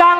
কাং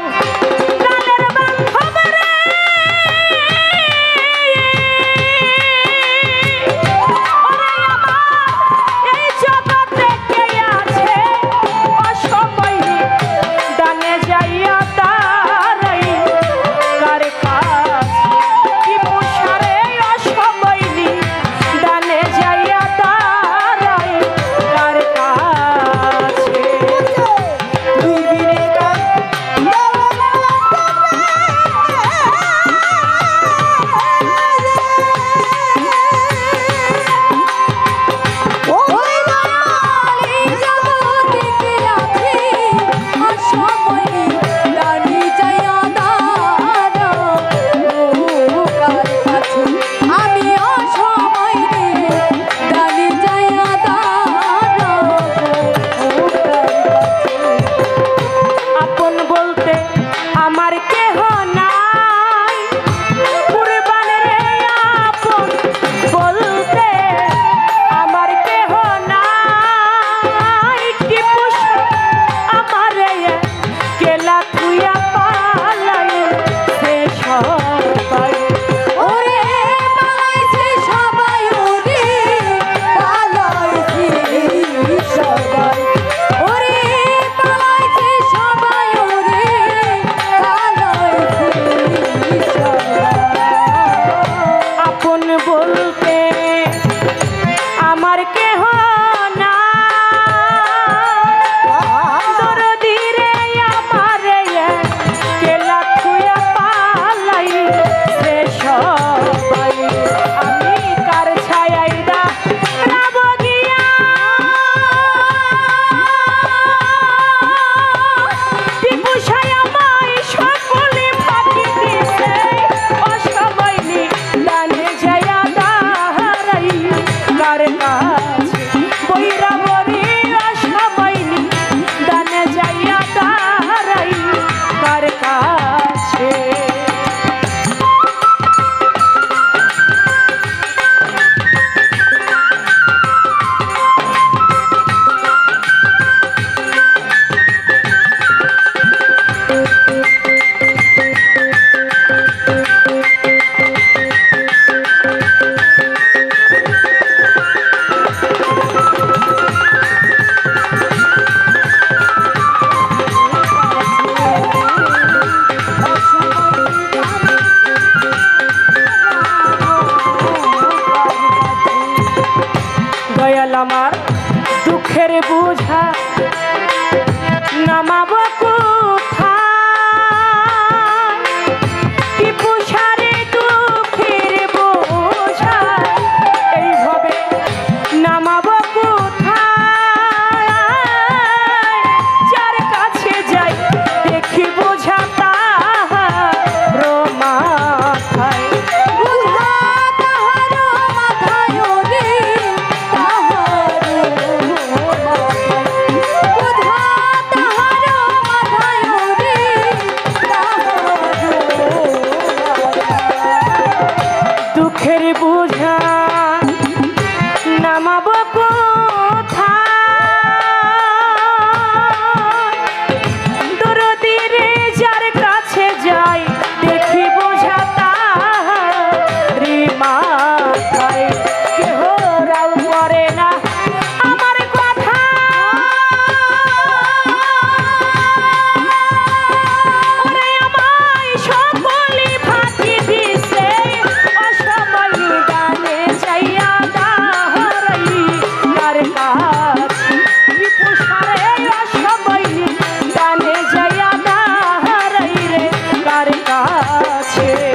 কাছে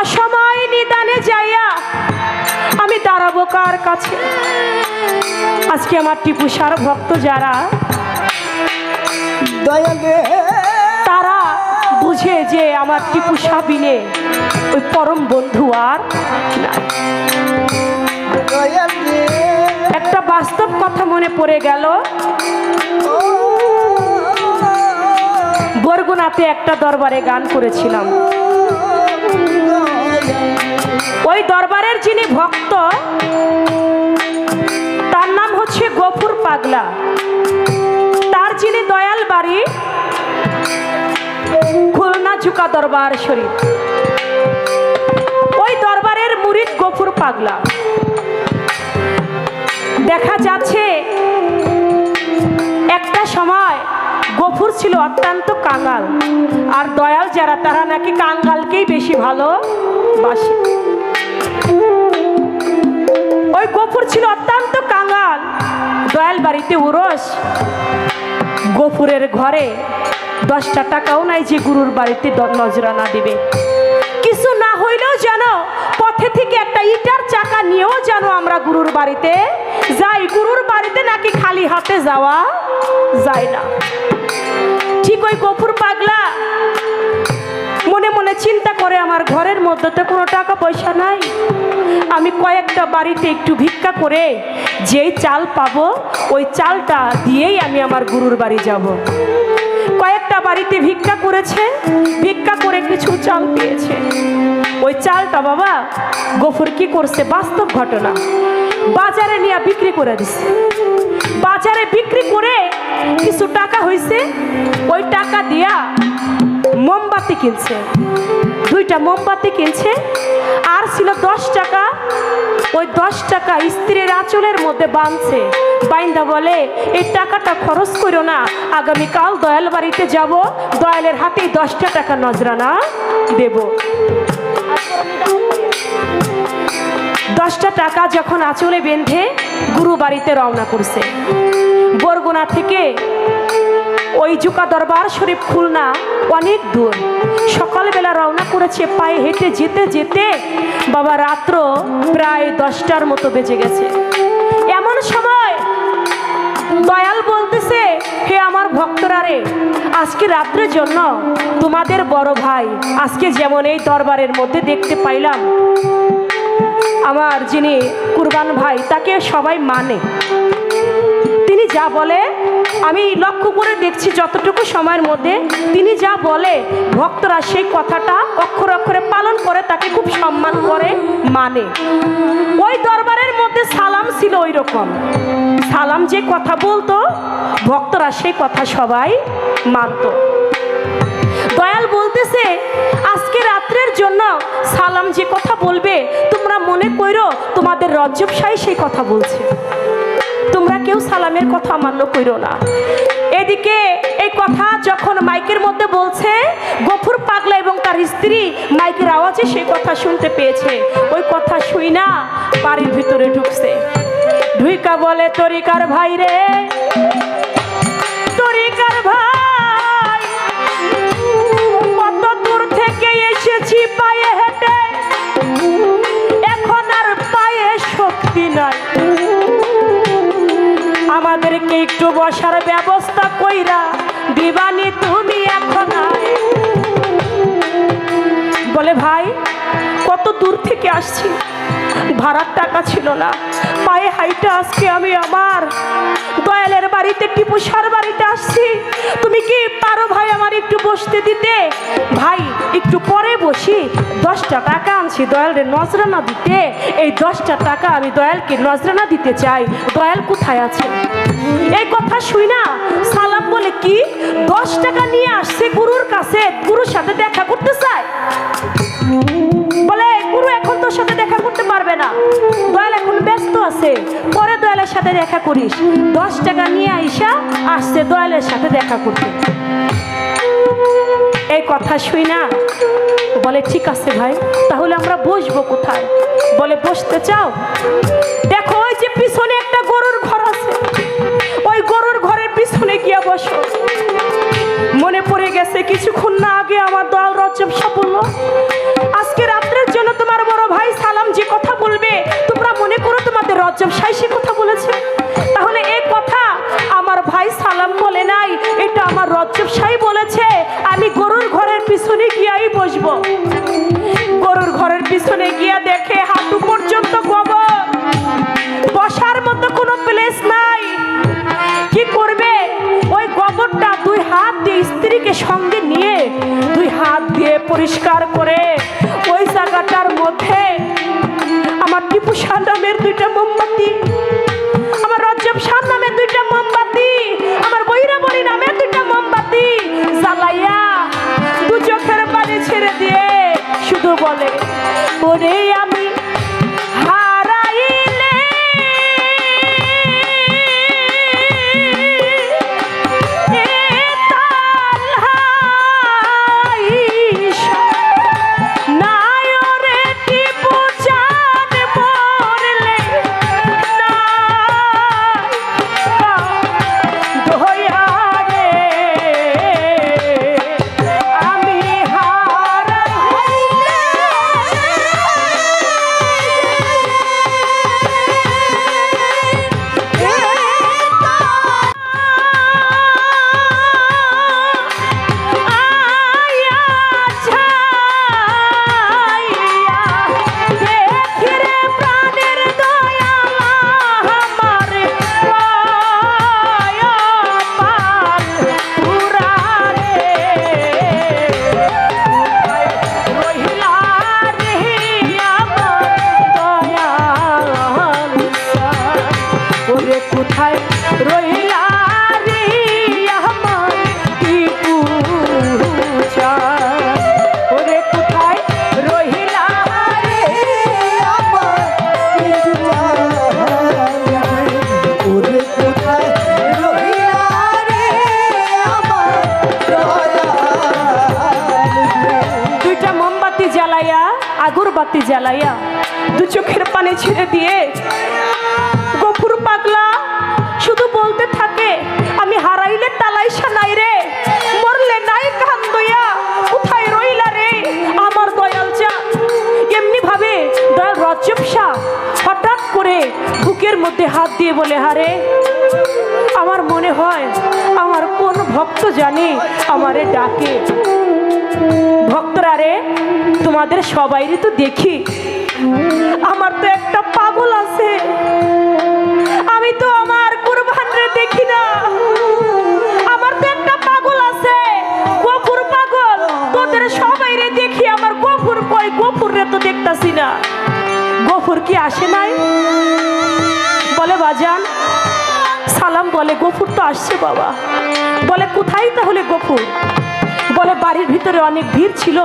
অসময় নিদানে যাইয়া আমি দাঁড়া যাব কার কাছে? আজকে আমার টিপু সার ভক্ত যারা দয়াল তারা বুঝে যে আমার টিপু সাবিনে ওই পরম বন্ধু আর একটা বাস্তব কথা মনে পড়ে গেল। বরগুনাতে একটা দরবারে গান করেছিলাম। ওই দরবারের যিনি ভক্ত, তার নাম হচ্ছে গফুর পাগলা। তার যিনি দয়াল বাড়ি, খুলনা ঝুকা দরবার শরীফ। ওই দরবারের মুরিদ গফুর পাগলা। দেখা যাচ্ছে, একটা সময় গফুর ছিল অত্যন্ত কাঙ্গাল আর দয়াল যারা, তারা নাকি কাঙ্গালকেই বেশি ভালোবাসে ওই গফুর ছিল অত্যন্ত কাঙ্গাল দয়াল বাড়িতে উরস। গফুরের ঘরে দশটা টাকাও নাই যে গুরুর বাড়িতে নজরানা দিবে। কিছু না হইলেও যেন পথে থেকে একটা ইটার চাকা নিয়েও যেন আমরা গুরুর বাড়িতে যাই। গুরুর বাড়িতে নাকি খালি হাতে যাওয়া যায় না। ঠিক ওই গফুর পাগলা মনে মনে চিন্তা করে আমার ঘরের মধ্যে তো কোনো টাকা পয়সা নাই। আমি কয়েকটা বাড়িতে একটু ভিক্ষা করে যেই চাল পাবো, ওই চালটা দিয়েই আমি আমার গুরুর বাড়ি যাব। কয়েকটা বাড়িতে ভিক্ষা করেছে, ভিক্ষা করে কিছু চাল পেয়েছে। ওই চালটা বাবা গফুর কি করছে? বাস্তব ঘটনা। বাজারে নিয়ে বিক্রি করে দিছে। বাজারে বিক্রি করে কিছু টাকা হয়েছে ওই টাকা দিয়া মোমবাতি কিনছে। দুইটা মোমবাতি কিনছে। আর ছিল দশ টাকা। ওই দশ টাকা স্ত্রীর আঁচলের মধ্যে বাঁধছে। বাইন্দা বলে, এই টাকাটা খরচ করো না। আগামীকাল দয়াল বাড়িতে যাব। দয়ালের হাতেই দশটা টাকা নজরানা দেব। দশটা টাকা যখন আঁচলে বেঁধে, গুরু বাড়িতে রওনা করছে। বরগুনা থেকে ওই জুকা দরবার শরীফ খুলনা অনেক দূর। সকালবেলা রওনা করেছে পায়ে হেঁটে যেতে যেতে বাবা রাত্র প্রায় দশটার মতো বেজে গেছে। এমন সময় দয়াল বলতেছে, হে আমার ভক্তরা রে, আজকে রাত্রের জন্য তোমাদের বড় ভাই আজকে যেমন এই দরবারের মধ্যে দেখতে পাইলাম। আমার যিনি কুরবান ভাই তাকে সবাই মানে। যা বলে, আমি লক্ষ্য করে দেখছি যতটুকু সময়ের মধ্যে তিনি যা বলে, ভক্তরা সেই কথাটা অক্ষর অক্ষরে পালন করে, তাকে খুব সম্মান করে মানে। ওই দরবারের মধ্যে সালাম ছিল ওই রকম সালাম যে কথা বলতো, ভক্তরা সেই কথা সবাই মানত। দয়াল বলতেছে, আজকে রাত্রের জন্য সালাম যে কথা বলবে, তোমরা মনে করো তোমাদের রজ্জব সাই সেই কথা বলছে। তোমরা কেউ সালামের কথা অমান্য করো না। এদিকে এই কথা যখন মাইকের মধ্যে বলছে, গফুর পাগলা এবং তার স্ত্রী মাইকের আওয়াজে সেই কথা শুনতে পেয়েছে। ওই কথা শুই না, বাড়ির ভিতরে ঢুকছে। ঢুইকা বলে, তরিকার ভাই রে। তরিকার ভাই একটু বসার ব্যবস্থা কইরা দিবানি তুমি এখন। বলে ভাই কত দূর থেকে আসছি ভাড়ার টাকা ছিল না। পায়ে হাইটা আজকে আমি আমার। দয়ালের বাড়িতে, টিপু সার বাড়িতে আসছি। তুমি কি পারো ভাই আমার একটু বসতে দিতে? ভাই, একটু পরে বসি। দশটা টাকা আনছি দয়ালের নজরানা দিতে। এই দশটা টাকা আমি দয়ালকে নজরানা দিতে চাই। দয়াল কোথায় আছে? এই কথা শুই না। সালাম বলে কি? দশ টাকা নিয়ে আসছে গুরুর কাছে। গুরুর সাথে দেখা করতে চায়? বলে, গুরু, এখন তোর সাথে দেখা করতে পারবে না। দয়াল এখন ব্যস্ত আছে। পরে দয়ালের সাথে দেখা করিস। দশ টাকা নিয়ে আইসা আসছে দয়ালের সাথে দেখা করতে। এই কথা শুই না। বলে, ঠিক আছে ভাই, তাহলে আমরা বসবো কোথায়? বলে, বসতে চাও? দেখো, ওই যে পিছনে একটা গরুর ঘর আছে। ওই গরুর ঘরের পিছনে গিয়া বসো। মনে পড়ে গেছে, কিছুক্ষণ না আগে আমার দল রজব সাফল্য আজব সাইসি কথা বলেছে। তাহলে এ কথা আমার ভাই সালাম বলে নাই, এটা আমার রজব সাই বলেছে। আমি গরুর ঘরের পিছনে গিয়াই বসব। গরুর ঘরের পিছনে গিয়া দেখে হাঁটু পর্যন্ত কব বসার মতো কোনো প্লেস নাই। কি করবে? ওই গোবরটা দুই হাত দিয়ে স্ত্রীকে সঙ্গে নিয়ে, দুই হাত দিয়ে পরিষ্কার করে শাহ দুইটা মোমবাতি। আমার রজব শাহ দুইটা মোমবাতি, আমার বৈরাবরী নামের দুইটা মোমবাতি জ্বালাইয়া দু চোখের পানি ছেড়ে দিয়ে শুধু বলে, ওরে আমি জ্বালাইয়া দু চোখের পানে ছেড়ে দিয়ে, গফুর পাগলা, শুধু বলতে থাকে, আমি হারাইলে তালাইসা নাই রে, মরলে নাই কান্দইয়া কোথায় রইলা রে, আমার দয়াল চা। এমনি ভাবে দয়াল রজব হঠাৎ করে বুকের মধ্যে হাত দিয়ে বলে, হারে, আমার মনে হয় আমার কোন ভক্ত জানি আমারে ডাকে? ভক্তরা রে, তোমাদের সবাইরই তো দেখি। আমার তো একটা পাগল আছে। আমি তো আমার কুরবান রে দেখি না। আমার তো একটা পাগল আছে। গফুর পাগল, তোদের সবাইরে দেখি। আমার গফুর কই? গফুর রে তো দেখতাছি না। গফুর কি আসে নাই? বলে, বাজান, সালাম বলে, গফুর তো আসছে বাবা। বলে, কোথায় তাহলে গফুর? বলে বাড়ির ভিতরে অনেক ভিড় ছিল।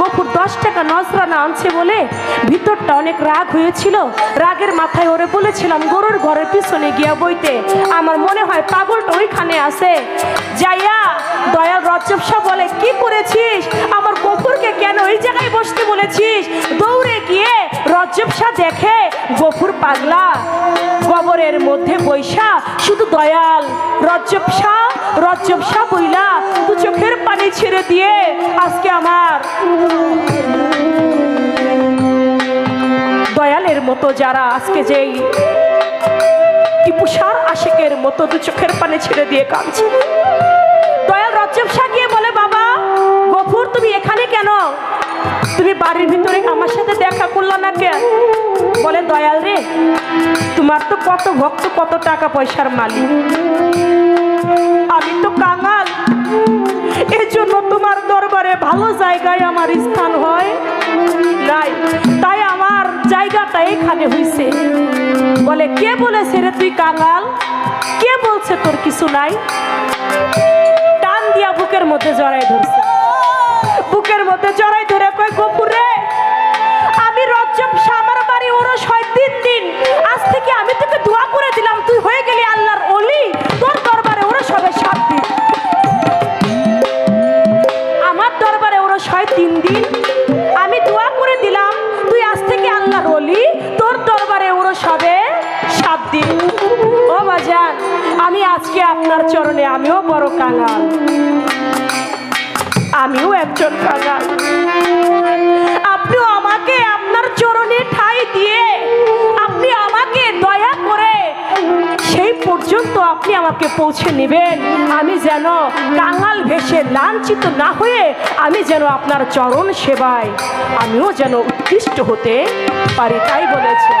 গফুর দশ টাকা নজরানা আনছে বলে ভিতরটা অনেক রাগ হয়েছিল। রাগের মাথায় ওরে বলেছিলাম, গরুর ঘরের পিছনে গিয়া বইতে। আমার মনে হয় পাগলটা ওইখানে আছে। যাইয়া দয়াল শাহ বলে, কি করেছিস? আমার গফুরকে কেন ওই জায়গায় বসতে বলেছিস? দৌড়ে গিয়ে রজব শাহ দেখে, গফুর পাগলা। গোবরের মধ্যে বৈশা, শুধু দয়াল। রজ্জব শাহ, রজ্জব বইলা, দু চোখের পানি ছেড়ে দিয়ে আজকে আমার দয়ালের মতো যারা আজকে যেই টিপুষার আশেকের মতো দু চোখের পানি ছেড়ে দিয়ে কাঁদছে। রজ্জব শাহ বলে, বাবা, গফুর, তুমি এখানে কেন? তুমি বাড়ির ভিতরে আমার সাথে দেখা করলা না কেন? বলে, দয়াল রে, তোমার তো কত ভক্ত, কত টাকা পয়সার মালিক। আমি তো কাঙাল। এর জন্য তোমার দরবারে ভালো জায়গায় আমার স্থান হয়। নাই, তাই আমার জায়গাটা এখানে হইছে। বলে, কে বলেছে রে তুই কাঙাল? কে বলছে তোর কিছু নাই? টান দিয়া বুকের মধ্যে জড়াই ধরছে। বুকের মধ্যে জড়াই ধরে কয় গপুরে আমি রজ্জব সামার বাড়ি ওরস হয় তিন দিন। আজ থেকে আমি তোকে দোয়া করে দিলাম, তুই হয়ে গেলি আল্লাহর অলি তোর দরবারে ওরস হবে সাত দিন। আমার দরবারে ওরস হয় তিন দিন। আমি আজকে আপনার চরণে, আমিও বড় কাঙাল। আমিও একজন কাঙাল। আপনিও আমাকে আপনার চরণে ঠাই দিয়ে, আপনি আমাকে দয়া করে সেই পর্যন্ত আপনি আমাকে পৌঁছে নেবেন। আমি যেন কাঙাল ভেসে লাঞ্ছিত না হয়ে আমি যেন আপনার চরণ সেবায়, আমিও যেন উৎকৃষ্ট হতে পারি, তাই বলেছে।